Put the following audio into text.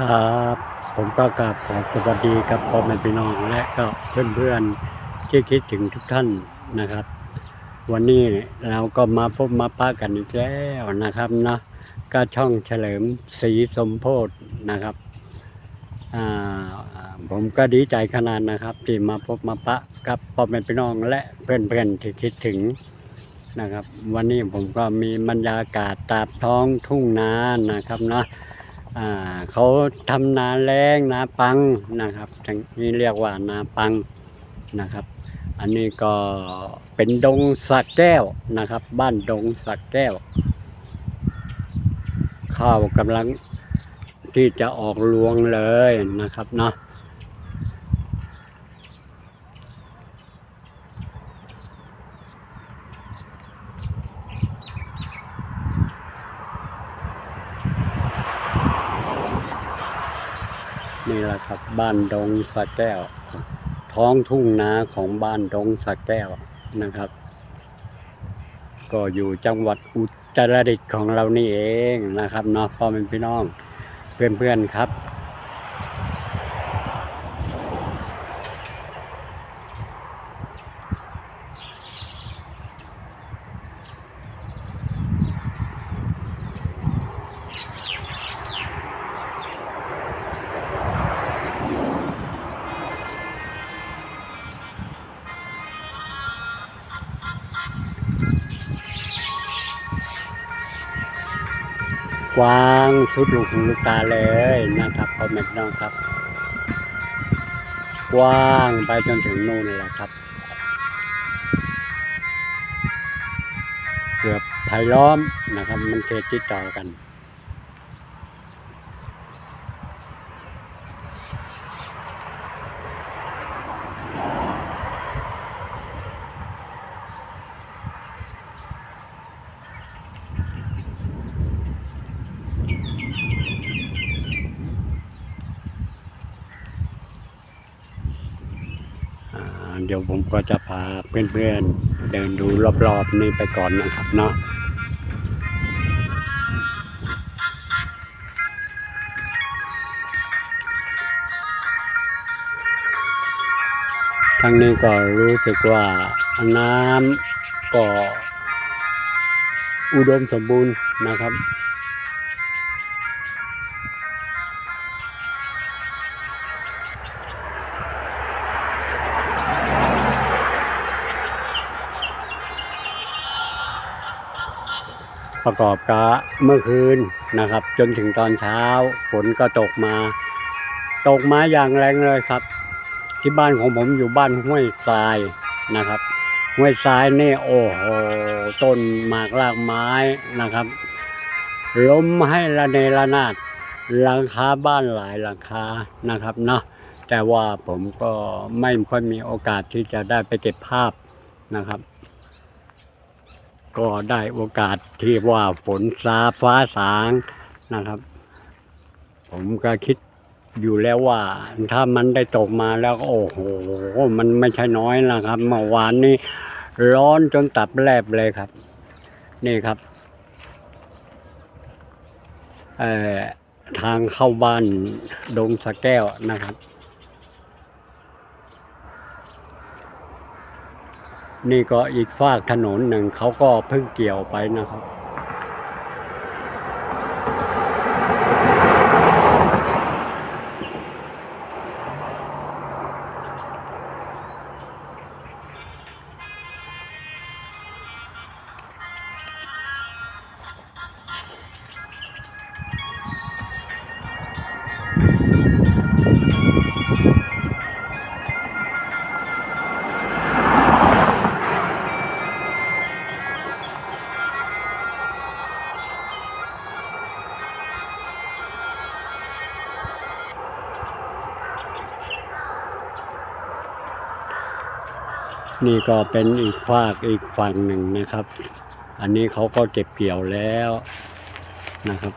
ครับ ผมก็กราบขอสวัสดีกับพ่อแม่พี่น้องและก็เพื่อนๆที่คิดถึงทุกท่านนะครับ วันนี้เราก็มาพบมาป้ากันอีกแล้วนะครับนะก็ช่องเฉลิมศรีสมโพธนะครับผมก็ดีใจขนาดนะครับ ที่มาพบมาปะกับพ่อแม่พี่น้องและเพื่อนๆที่คิดถึงนะครับ วันนี้ผมก็มีบรรยากาศตาบท้องทุ่งนานะครับนะ เขาทำนาแรงนาปังนะครับนี่เรียกว่านาปังนะครับ อันนี้ก็เป็นดงสักแก้วนะครับ บ้านดงสักแก้ว ข้าวกำลังที่จะออกรวงเลยนะครับเนาะ นี่แหละครับ บ้านดงสักแก้ว ท้องทุ่งนาของบ้านดงสักแก้วนะครับ ก็อยู่จังหวัดอุตรดิตถ์ของเรานี่เองนะครับเนาะพ่อแม่พี่น้อง เพื่อนๆครับ กว้างสุดลูกหูลูกตาเลยนะครับพ่อแม่พี่น้องครับ กว้างไปจนถึงนู่นแหละครับ เกือบไผ่ล้อมนะครับ มันเขตติดต่อกัน เดี๋ยวผมก็จะพาเพื่อนๆเดินดูรอบๆนี้ไปก่อนนะครับเนาะทั้งนี้ก็รู้สึกว่าน้ำก็อุดมสมบูรณ์นะครับ ประกอบกับเมื่อคืนนะครับ จนถึงตอนเช้าฝนก็ตกมา ตกมาอย่างแรงเลยครับ ที่บ้านของผมอยู่บ้านห้วยทรายนะครับ ห้วยทรายนี่โอ้โหต้นหมากรากไม้นะครับล้มให้ระเนระนาดหลังคาบ้านหลายหลังคานะครับเนาะแต่ว่าผมก็ไม่ค่อยมีโอกาสที่จะได้ไปเก็บภาพนะครับ ก็ได้โอกาสที่ว่าฝนซาฟ้าสางนะครับ ผมก็คิดอยู่แล้วว่า ถ้ามันได้ตกมาแล้วโอ้โห มันไม่ใช่น้อยนะครับ เมื่อวานนี้ร้อนจนตับแลบเลยครับ นี่ครับทางเข้าบ้านดงสะแก้วนะครับ นี่ก็อีกฝากถนนหนึ่งเขาก็เพิ่งเกี่ยวไปนะครับ นี่ก็เป็นอีกฝากอีกฝั่งหนึ่งนะครับ อันนี้เขาก็เก็บเกี่ยวแล้วนะครับ